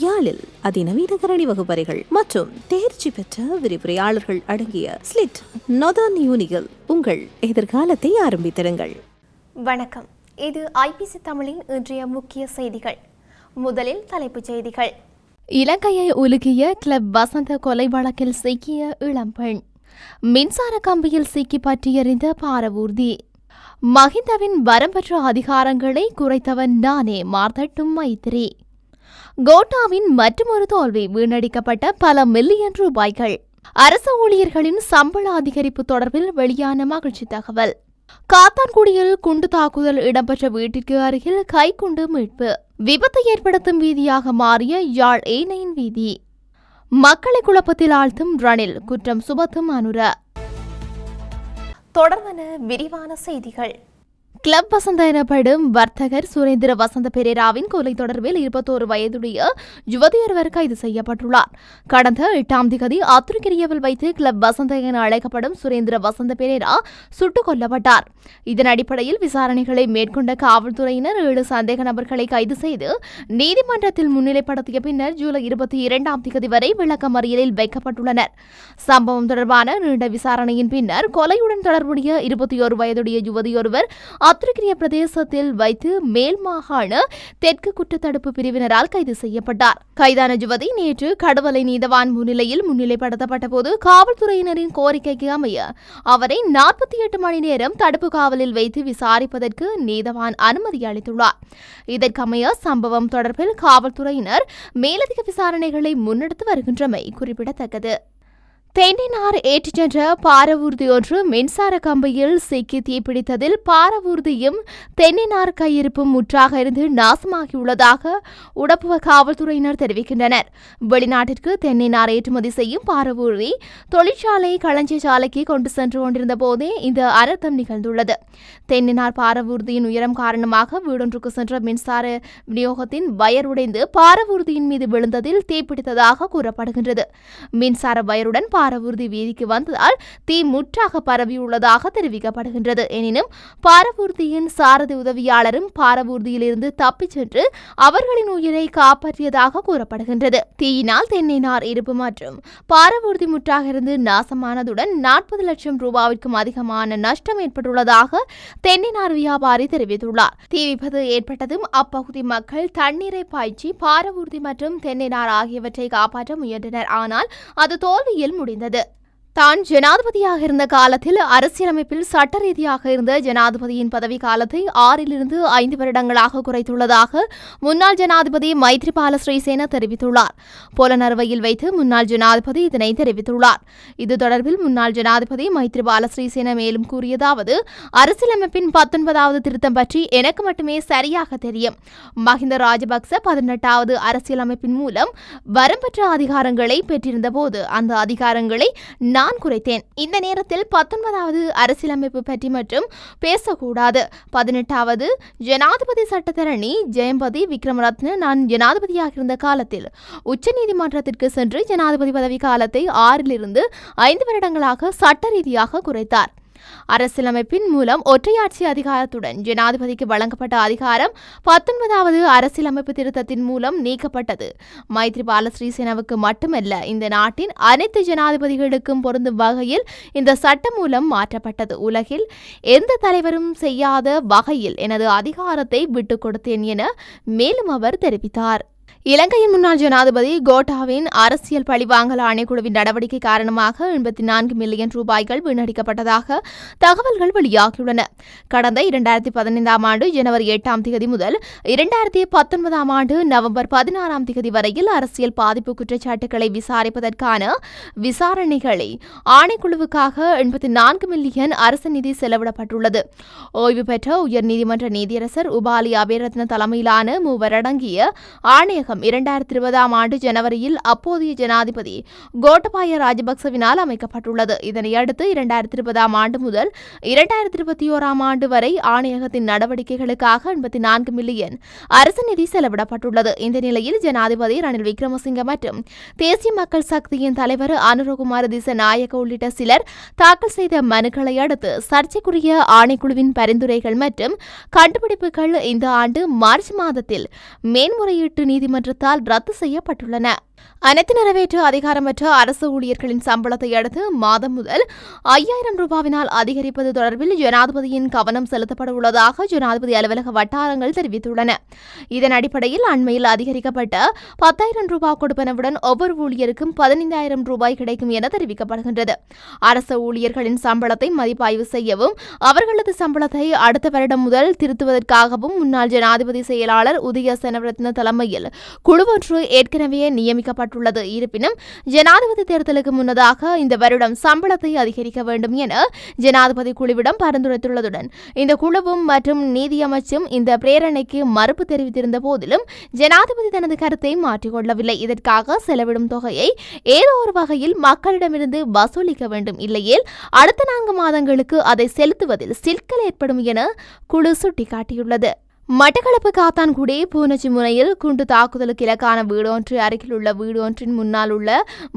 யாழில் அதிநவீன கரணி வகுப்பறைகள் மற்றும் தேர்ச்சி பெற்ற விரிவுரையாளர்கள் அடங்கிய ஸ்லிட் நொதான் யூனிகள் உங்கள் எதிர்காலத்தை ஆரம்பித்திருங்கள் வணக்கம். இது ஐபிசி தமிழின் இன்றைய முக்கிய செய்திகள். முதலில் தலைப்புச் செய்திகள். இலங்கையை உலுக்கிய கிளப் வசந்த கொலை வழக்கில் சிக்கிய இளம்பெண் மின்சார கம்பியில் சிக்கி பற்றி எறிந்த பாரவூர்தி. மஹிந்தவின் வரம்பற்ற அதிகாரங்களை குறைத்தவன் நானே மார்த்தட்டும் மைத்திரி. கோட்டாவின் மற்றுமொரு தோல்வி வீணடிக்கப்பட்ட பல மில்லியன் ரூபாய்கள். அரசு ஊழியர்களின் சம்பள அதிகரிப்பு தொடர்பில் வெளியான மகிழ்ச்சி தகவல். காத்தான்குடியில் குண்டு தாக்குதல் இடம்பெற்ற வீட்டிற்கு அருகில் கைக்குண்டு மீட்பு. விபத்தை ஏற்படுத்தும் வீதியாக மாறிய யாழ் ஏனையின் வீதி. மக்களை குழப்பத்தில் ஆழ்த்தும் ரணில் குற்றம் சுமத்தும் அனுர. தொடர்ந்தன விரிவான செய்திகள். கிளப் வசந்த எனப்படும் வர்த்தகர் சுரேந்திர வசந்த பெரேராவின் கொலை தொடர்பில் இருபத்தோரு வயதுடைய யுவதியொருவர் கைது செய்யப்பட்டுள்ளார். கடந்த எட்டாம் திகதி ஆத்துருக்கிரியவில் வைத்து கிளப் வசந்த என அழைக்கப்படும் சுரேந்திர வசந்த பெரேரா சுட்டுக் கொல்லப்பட்டார். இதன் அடிப்படையில் விசாரணைகளை மேற்கொண்ட காவல்துறையினர் ஏழு சந்தேக நபர்களை கைது செய்து நீதிமன்றத்தில் முன்னிலைப்படுத்திய பின்னர் ஜூலை இருபத்தி இரண்டாம் திகதி வரை விளக்கமறியலில் வைக்கப்பட்டுள்ளனர். சம்பவம் தொடர்பான நீண்ட விசாரணையின் பின்னர் கொலையுடன் தொடர்புடைய இருபத்தி ஒரு வயதுடைய யுவதியொருவர் அத்துருக்கிரிய பிரதேசத்தில் வைத்து மேல் மாகாண தெற்கு குற்றத்தடுப்பு பிரிவினரால் கைது செய்யப்பட்டார். கைதான யுவதி நேற்று கடவுளை நீதவான் முன்னிலையில் முன்னிலைப்படுத்தப்பட்ட போது காவல்துறையினரின் கோரிக்கைக்கு அமைய அவரை நாற்பத்தி எட்டு மணி நேரம் தடுப்பு காவலில் வைத்து விசாரிப்பதற்கு நீதவான் அனுமதி அளித்துள்ளார். இதற்கமைய சம்பவம் தொடர்பில் காவல்துறையினர் மேலதிக விசாரணைகளை முன்னெடுத்து வருகின்றமை குறிப்பிடத்தக்கது. தென்னினார் ஏற்றிச் சென்ற பாரவூர்தி ஒன்று மின்சார கம்பியில் சிக்கி தீப்பிடித்ததில் பாரவூர்தியும் தென்னினார் கையிருப்பும் முற்றாக இருந்து நாசமாகியுள்ளதாக உடப்புவ காவல்துறையினர் தெரிவிக்கின்றனர். வெளிநாட்டிற்கு தென்னினார் ஏற்றுமதி செய்யும் பாரவூர்தி தொழிற்சாலை களஞ்சிய சாலைக்கு கொண்டு சென்று கொண்டிருந்த போதே இந்த அனர்த்தம் நிகழ்ந்துள்ளது. தென்னினார் பாரவூர்தியின் உயரம் காரணமாக வீடொன்றுக்கு சென்ற மின்சார விநியோகத்தின் வயர் உடைந்து பாரவூர்தியின் மீது விழுந்ததில் தீப்பிடித்ததாக கூறப்படுகின்றது. மின்சார வயருடன் பாரவூர்தி வீதிக்கு வந்ததால் தீ முற்றாக பரவியுள்ளதாக தெரிவிக்கப்படுகின்றது. எனினும் பாரவூர்தியின் சாரதி உதவியாளரும் பாரவூர்தியிலிருந்து தப்பிச் சென்று அவர்களின் உயிரை காப்பாற்றியதாக கூறப்படுகின்றது. தீயினால் தென்னைனார் இருப்பு மற்றும் பாரவூர்தி முற்றாக இருந்து நாசமானதுடன் நாற்பது லட்சம் ரூபாவிற்கும் அதிகமான நஷ்டம் ஏற்பட்டுள்ளதாக தென்னைனார் வியாபாரி தெரிவித்துள்ளார். தீ விபத்து ஏற்பட்டதும் அப்பகுதி மக்கள் தண்ணீரை பாய்ச்சி பாரவூர்தி மற்றும் தென்னைனார் ஆகியவற்றை காப்பாற்ற முயன்றனர். ஆனால் அது தோல்வியில் முடிவு முடிந்தது தான் ஜனாதிபதியாக இருந்த காலத்தில் அரசியலமைப்பில் சட்ட ரீதியாக இருந்த ஜனாதிபதியின் பதவி காலத்தை ஆறிலிருந்து ஐந்து வருடங்களாக குறைத்துள்ளதாக முன்னாள் ஜனாதிபதி மைத்ரிபால ஸ்ரீசேன தெரிவித்துள்ளார். புலனறுவையில் வைத்து முன்னாள் ஜனாதிபதி இதனை தெரிவித்துள்ளார். இது தொடர்பில் முன்னாள் ஜனாதிபதி மைத்ரிபால ஸ்ரீசேன மேலும் கூறியதாவது அரசியலமைப்பின் பத்தொன்பதாவது திருத்தம் பற்றி எனக்கு மட்டுமே சரியாக தெரியும். மஹிந்த ராஜபக்ச பதினெட்டாவது அரசியலமைப்பின் மூலம் வரம்பற்ற அதிகாரங்களை பெற்றிருந்தபோது அந்த அதிகாரங்களை நான் குறைத்தேன். இந்த நேரத்தில் பத்தொன்பதாவது அரசியலமைப்பு பற்றி மட்டும் பேசக்கூடாது. பதினெட்டாவது ஜனாதிபதி சட்டத்தரணி ஜெயம்பதி விக்ரமரத்ன நான் ஜனாதிபதியாக இருந்த காலத்தில் உச்சநீதிமன்றத்திற்கு சென்று ஜனாதிபதி பதவி காலத்தை ஆறிலிருந்து ஐந்து வருடங்களாக சட்ட ரீதியாக குறைத்தார். அரசியலமைப்பின் மூலம் ஒற்றையாட்சி அதிகாரத்துடன் ஜனாதிபதிக்கு வழங்கப்பட்ட அதிகாரம் பத்தொன்பதாவது அரசியலமைப்பு திருத்தத்தின் மூலம் நீக்கப்பட்டது. மைத்ரிபால ஸ்ரீசேனாவுக்கு மட்டுமல்ல இந்த நாட்டின் அனைத்து ஜனாதிபதிகளுக்கும் பொருந்தும் வகையில் இந்த சட்டம் மூலம் மாற்றப்பட்டது. உலகில் எந்த தலைவரும் செய்யாத வகையில் எனது அதிகாரத்தை விட்டுக் கொடுத்தேன் என மேலும் அவர் தெரிவித்தார். இலங்கையின் முன்னாள் ஜனாதிபதி கோட்டாவின் அரசியல் பழிவாங்கல் ஆணைக்குழுவின் நடவடிக்கை காரணமாக எண்பத்தி நான்கு மில்லியன் ரூபாய்கள் வீணடிக்கப்பட்டதாக தகவல்கள் வெளியாகியுள்ளன. கடந்த இரண்டாயிரத்தி பதினைந்தாம் ஆண்டு ஜனவரி எட்டாம் தேதி முதல் இரண்டாயிரத்தி பத்தொன்பதாம் ஆண்டு நவம்பர் பதினாறாம் தேதி வரையில் அரசியல் பாதிப்பு குற்றச்சாட்டுகளை விசாரிப்பதற்கான விசாரணைகளை ஆணைக்குழுவுக்காக எண்பத்தி நான்கு மில்லியன் அரசு நிதி செலவிடப்பட்டுள்ளது. ஓய்வு பெற்ற உயர்நீதிமன்ற நீதியரசர் உபாலி அபேரத்ன தலைமையிலான மூவரடங்கிய ஆணையகம் இரண்டாயிரத்தி இருபதாம் ஆண்டு ஜனவரியில் அப்போதைய ஜனாதிபதி கோட்டபாய ராஜபக்சவினால் அமைக்கப்பட்டுள்ளது. இதனையடுத்து இரண்டாயிரத்தி இருபதாம் ஆண்டு முதல் இரண்டாயிரத்தி இருபத்தி ஓராம் ஆண்டு வரை ஆணையகத்தின் நடவடிக்கைகளுக்காக எண்பத்தி நான்கு மில்லியன் அரசு நிதி செலவிடப்பட்டுள்ளது. இந்த நிலையில் ஜனாதிபதி ரணில் விக்ரமசிங்க மற்றும் தேசிய மக்கள் சக்தியின் தலைவர் அனுரகுமார திசநாயக்க உள்ளிட்ட சிலர் தாக்கல் செய்த மனுக்களை அடுத்து சர்ச்சைக்குரிய ஆணைக்குழுவின் பரிந்துரைகள் மற்றும் கண்டுபிடிப்புகள் இந்த ஆண்டு மார்ச் மாதத்தில் மேன்முறையீட்டு நீதிமன்ற நீதிமன்றத்தால் ரத்து செய்யப்பட்டுள்ளன. அனைத்து நிறைவேற்று அதிகாரமற்ற அரசு ஊழியர்களின் சம்பளத்தை அடுத்து மாதம் முதல் ஐயாயிரம் ரூபாவினால் அதிகரிப்பது தொடர்பில் ஜனாதிபதியின் கவனம் செலுத்தப்பட உள்ளதாக ஜனாதிபதி அலுவலக வட்டாரங்கள் தெரிவித்துள்ளன. இதன் அடிப்படையில் அண்மையில் அதிகரிக்கப்பட்ட பத்தாயிரம் ரூபாய் கொடுப்பனவுடன் ஒவ்வொரு ஊழியருக்கும் பதினைந்தாயிரம் ரூபாய் கிடைக்கும் என தெரிவிக்கப்படுகின்றது. அரசு ஊழியர்களின் சம்பளத்தை மதிப்பாய்வு செய்யவும் அவர்களது சம்பளத்தை அடுத்த வருடம் முதல் திருத்துவதற்காகவும் முன்னாள் ஜனாதிபதி செயலாளர் உதய செனவரத்ன தலைமையில் குழு ஒன்று ஏற்கனவே நியமிக்கப்பட்டுள்ளது இருப்பினும் ஜனாதிபதி தேர்தலுக்கு முன்னதாக இந்த வருடம் சம்பளத்தை அதிகரிக்க வேண்டும் என ஜனாதிபதி குழுவிடம் பரிந்துரைத்துள்ளதுடன் இந்த குழுவும் மற்றும் நீதியமைச்சும் இந்த பிரேரணைக்கு மறுப்பு தெரிவித்திருந்த போதிலும் ஜனாதிபதி தனது கருத்தை மாற்றிக்கொள்ளவில்லை. இதற்காக செலவிடும் தொகையை ஏதோ ஒரு வகையில் மக்களிடமிருந்து வசூலிக்க வேண்டும். இல்லையேல் அடுத்த நான்கு மாதங்களுக்கு அதை செலுத்துவதில் சிக்கல் ஏற்படும் என குழு சுட்டிக்காட்டியுள்ளது. மட்டக்களப்பு காத்தான்குடி பூனச்சி முனையில் குண்டு தாக்குதலுக்கு இலக்கான வீடொன்று அருகில் உள்ள வீடொன்றின் முன்னால் உள்ள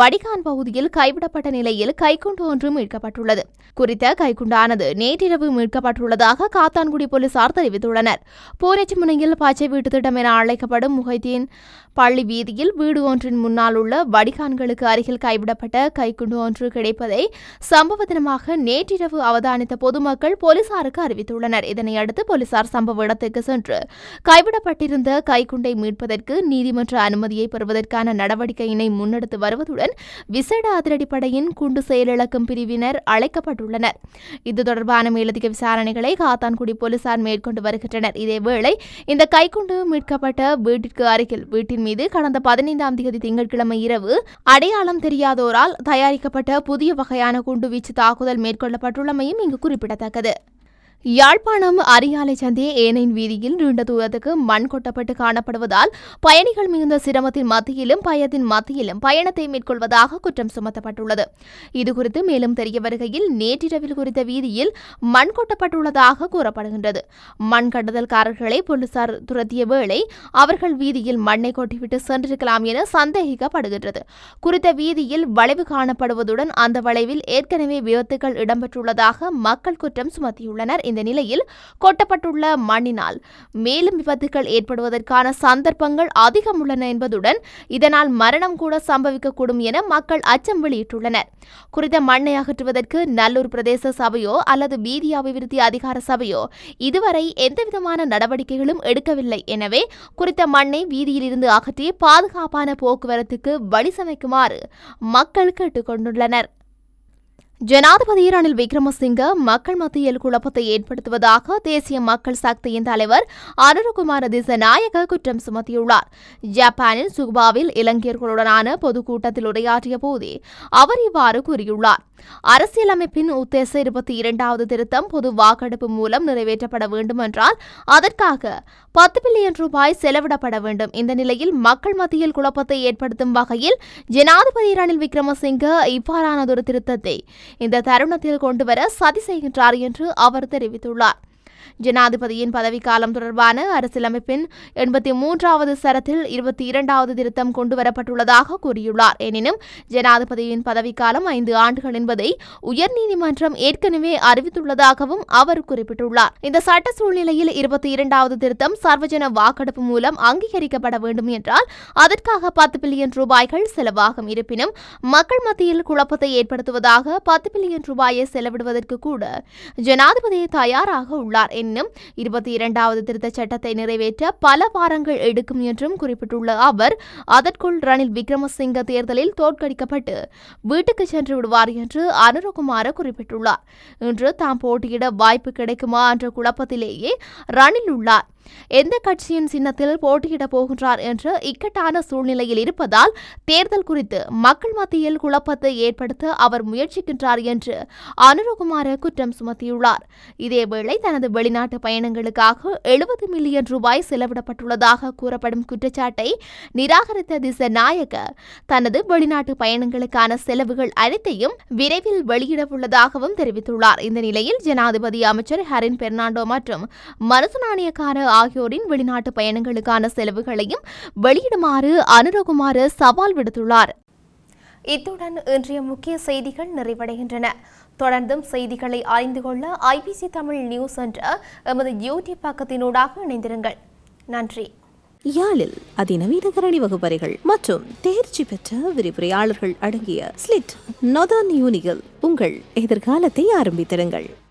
வடிகான் பகுதியில் கைவிடப்பட்ட நிலையில் கைக்குண்டு ஒன்று மீட்கப்பட்டுள்ளது. குறித்த கைக்குண்டானது நேற்றிரவு மீட்கப்பட்டுள்ளதாக காத்தான்குடி போலீசார் தெரிவித்துள்ளனர். பூனச்சி முனையில் பச்சை வீட்டு திட்டம் என அழைக்கப்படும் முகைதீன் பள்ளி வீதியில் வீடு ஒன்றின் முன்னால் உள்ள வடிகான்களுக்கு அருகில் கைவிடப்பட்ட கைக்குண்டு ஒன்று கிடைப்பதை சம்பவ தினமாக நேற்றிரவு அவதானித்த பொதுமக்கள் போலீசாருக்கு அறிவித்துள்ளனர். இதனையடுத்து போலீசார் சம்பவ இடத்துக்கு சென்று கைவிடப்பட்டிருந்த கைக்குண்டை மீட்பதற்கு நீதிமன்ற அனுமதியை பெறுவதற்கான நடவடிக்கையினை முன்னெடுத்து வருவதுடன் விசேட அதிரடிப்படையின் குண்டு செயலிழக்கும் பிரிவினர் அழைக்கப்பட்டுள்ளனர். இது தொடர்பான மேலதிக விசாரணைகளை காத்தான்குடி போலீசார் மேற்கொண்டு வருகின்றனர். இதேவேளை இந்த கைக்குண்டு மீட்கப்பட்ட வீட்டிற்கு அருகில் வீட்டின் மீது கடந்த பதினைந்தாம் தேதி திங்கட்கிழமை இரவு அடையாளம் தெரியாதோரால் தயாரிக்கப்பட்ட புதிய வகையான குண்டுவீச்சு தாக்குதல் மேற்கொள்ளப்பட்டுள்ளமையும் இங்கு குறிப்பிடத்தக்கது. யாழ்ப்பாணம் அரியாலை சந்தி ஏனையின் வீதியில் நீண்ட தூரத்துக்கு மண் கொட்டப்பட்டு காணப்படுவதால் பயணிகள் மிகுந்த சிரமத்தின் மத்தியிலும் பயத்தின் மத்தியிலும் பயணத்தை மேற்கொள்வதாக குற்றம் சுமத்தப்பட்டுள்ளது. இதுகுறித்து மேலும் தெரிய வருகையில் நேற்றிரவில் குறித்த வீதியில் மண் கொட்டப்பட்டுள்ளதாக கூறப்படுகின்றது. மண் கடத்தல்காரர்களை போலீசார் துரத்திய வேளை அவர்கள் வீதியில் மண்ணை கொட்டிவிட்டு சென்றிருக்கலாம் என சந்தேகிக்கப்படுகின்றது. குறித்த வீதியில் வளைவு காணப்படுவதுடன் அந்த வளைவில் ஏற்கனவே விபத்துகள் இடம்பெற்றுள்ளதாக மக்கள் குற்றம் சுமத்தியுள்ளனர். இந்த நிலையில் கொட்டப்பட்டுள்ள மண்ணினால். மேலும் விபத்துகள் ஏற்படுவதற்கான சந்தர்ப்பங்கள் அதிகம் உள்ளன என்பதுடன் இதனால் மரணம் கூட சம்பவிக்கக்கூடும் என மக்கள் அச்சம் வெளியிட்டுள்ளனர். குறித்த மண்ணை அகற்றுவதற்கு நல்லூர் பிரதேச சபையோ அல்லது வீதி அபிவிருத்தி அதிகார சபையோ இதுவரை எந்தவிதமான நடவடிக்கைகளும் எடுக்கவில்லை. எனவே குறித்த மண்ணை வீதியிலிருந்து அகற்றி பாதுகாப்பான போக்குவரத்துக்கு வழி சமைக்குமாறு மக்கள் கேட்டுக்கொண்டுள்ளனர். ஜனாதிபதி ரணில் விக்ரமசிங்க மக்கள் மத்தியில் குழப்பத்தை ஏற்படுத்துவதாக தேசிய மக்கள் சக்தியின் தலைவர் அனுரகுமார திசநாயக குற்றம் சுமத்தியுள்ளார். ஜப்பானின் சுகுபாவில் இளைஞர்களுடனான பொதுக்கூட்டத்தில் உரையாற்றிய போதே அவர் இவ்வாறு கூறியுள்ளார். அரசியலமைப்பின் உத்தேச இருபத்தி இரண்டாவது திருத்தம் பொது வாக்கெடுப்பு மூலம் நிறைவேற்றப்பட வேண்டும் என்றால் அதற்காக பத்து பில்லியன் ரூபாய் செலவிடப்பட வேண்டும். இந்த நிலையில் மக்கள் மத்தியில் குழப்பத்தை ஏற்படுத்தும் வகையில் ஜனாதிபதி ரணில் விக்ரமசிங்க இவ்வாறானதொரு திருத்தத்தை இந்த தருணத்தில் கொண்டுவர சதி செய்கின்றார் என்று அவர் தெரிவித்துள்ளார். ஜனாதிபதியின் பதவிக்காலம் தொடர்பான அரசியலமைப்பின் எண்பத்தி மூன்றாவது சரத்தில் இருபத்தி இரண்டாவது திருத்தம் கொண்டுவரப்பட்டுள்ளதாக கூறியுள்ளார். எனினும் ஜனாதிபதியின் பதவிக்காலம் ஐந்து ஆண்டுகள் என்பதை உயர்நீதிமன்றம் ஏற்கனவே அறிவித்துள்ளதாகவும் அவர் குறிப்பிட்டுள்ளார். இந்த சட்ட சூழ்நிலையில் இருபத்தி இரண்டாவது திருத்தம் சர்வஜன வாக்கெடுப்பு மூலம் அங்கீகரிக்கப்பட வேண்டும் என்றால் அதற்காக பத்து பில்லியன் ரூபாய்கள் செலவாகும். இருப்பினும் மக்கள் மத்தியில் குழப்பத்தை ஏற்படுத்துவதாக பத்து பில்லியன் ரூபாயை செலவிடுவதற்கு கூட ஜனாதிபதி தயாராக உள்ளார். இன்னும் இருபத்தி இரண்டாவது திருத்தச் சட்டத்தை நிறைவேற்ற பல வாரங்கள் எடுக்கும் என்றும் குறிப்பிட்டுள்ள அவர் அதற்குள் ரணில் விக்ரமசிங்க தேர்தலில் தோற்கடிக்கப்பட்டு வீட்டுக்கு சென்று விடுவார் என்று அனுரகுமார குறிப்பிட்டுள்ளார். இன்று தாம் போட்டியிட வாய்ப்பு கிடைக்குமா என்ற குழப்பத்திலேயே ரணில் உள்ளார். எந்த கட்சியின் சின்னத்தில் போட்டியிடப் போகின்றார் என்ற இக்கட்டான சூழ்நிலையில் இருப்பதால் தேர்தல் குறித்து மக்கள் மத்தியில் குழப்பத்தை ஏற்படுத்த அவர் முயற்சிக்கின்றார் என்று அனுரகுமார குற்றம் சுமத்தியுள்ளார். இதேவேளை தனது வெளிநாட்டு பயணங்களுக்காக எழுபது மில்லியன் ரூபாய் செலவிடப்பட்டுள்ளதாக கூறப்படும் குற்றச்சாட்டை நிராகரித்த திசநாயக தனது வெளிநாட்டு பயணங்களுக்கான செலவுகள் அனைத்தையும் விரைவில் வெளியிடவுள்ளதாகவும் தெரிவித்துள்ளார். இந்த நிலையில் ஜனாதிபதி அமைச்சர் ஹரின் பெர்னாண்டோ மற்றும் மனசு நாணயக்கார ஆகியோரின் வெளிநாட்டு பயணங்களுக்கான செலவுகளையும் வெளியிடுமாறு அனுரகுமார் சவால் விடுத்துள்ளார். இத்துடன் இன்றைய முக்கிய செய்திகள் நிறைவடைகின்றன. தொடர்ந்தும் செய்திகளை அறிந்து கொள்ள ஐபிசி தமிழ் நியூஸ் என்ற எமது யூடியூப் பக்கத்தினூடாக இணைந்திருங்கள். நன்றி. யாழில் அதிநவீன கரணி வகுப்பறைகள் மற்றும் தேர்ச்சி பெற்ற விரிவுரையாளர்கள் அடங்கிய ஸ்லிட் நொதான் யூனிகள் உங்கள் எதிர்காலத்தை ஆரம்பித்திருங்கள்.